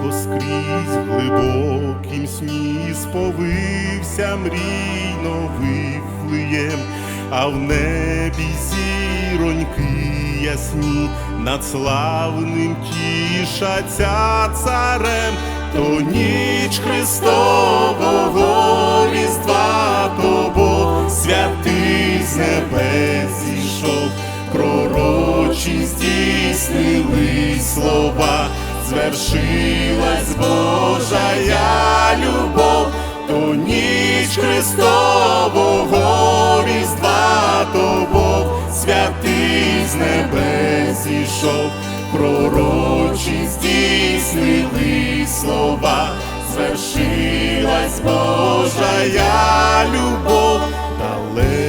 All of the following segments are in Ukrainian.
Тихо скрізь в глибокім сні сповився мрій новий а в небі зіроньки ясні, над славним тішаться царем, то ніч Христос. звершилась Божая любов, ту ніч Христового різдва то Бог, святий з небес ішов, пророчі здійснили слова, звершилась Божая любов, далеко.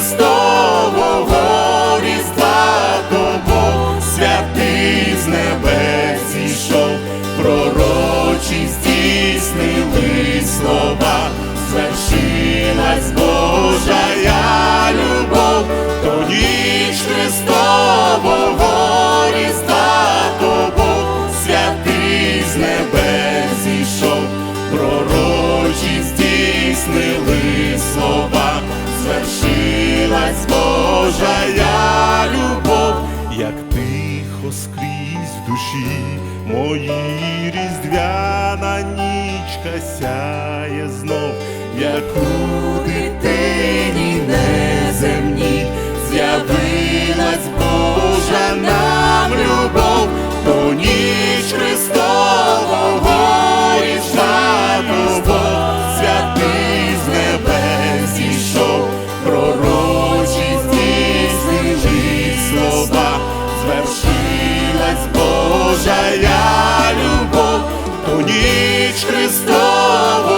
Cristo. Божая любов, як тихо скрізь в душі, мої різдвяна нічка сяє знов, як у дитині не. Христова.